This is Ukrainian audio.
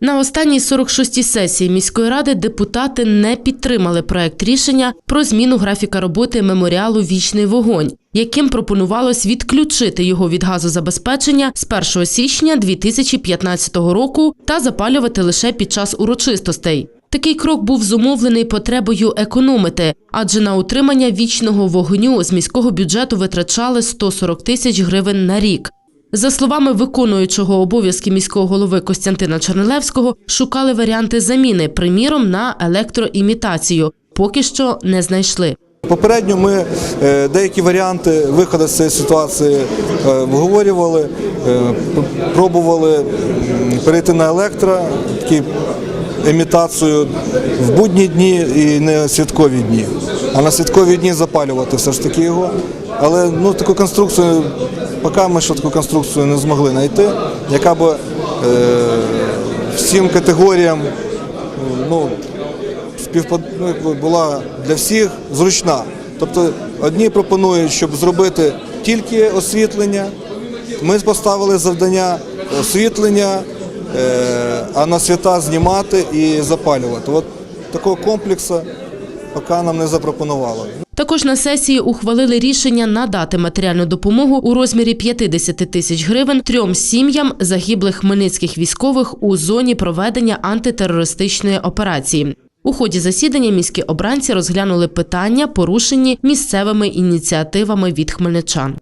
На останній 46-й сесії міської ради депутати не підтримали проект рішення про зміну графіка роботи меморіалу Вічний вогонь, яким пропонувалось відключити його від газозабезпечення з 1 січня 2015 року та запалювати лише під час урочистостей. Такий крок був зумовлений потребою економити, адже на утримання вічного вогню з міського бюджету витрачали 140 тисяч гривень на рік. За словами виконуючого обов'язки міського голови Костянтина Чернелевського, шукали варіанти заміни, приміром на електроімітацію. Поки що не знайшли. Попередньо ми е, деякі варіанти виходу з цієї ситуації е, обговорювали, е, пробували перейти на електро, такі імітацію в будні дні і не святкові дні. А на святкові дні запалювати все ж таки його. Але ну, таку конструкцію, поки ми ще таку конструкцію не змогли знайти, яка б е, всім категоріям ну, співпад... ну, була для всіх зручна. Тобто одні пропонують, щоб зробити тільки освітлення. Ми поставили завдання освітлення, е, а на свята знімати і запалювати. От такого комплексу поки нам не запропонували. Також на сесії ухвалили рішення надати матеріальну допомогу у розмірі 50 тисяч гривень трьом сім'ям загиблих хмельницьких військових у зоні проведення антитерористичної операції. У ході засідання міські обранці розглянули питання, порушені місцевими ініціативами від хмельничан.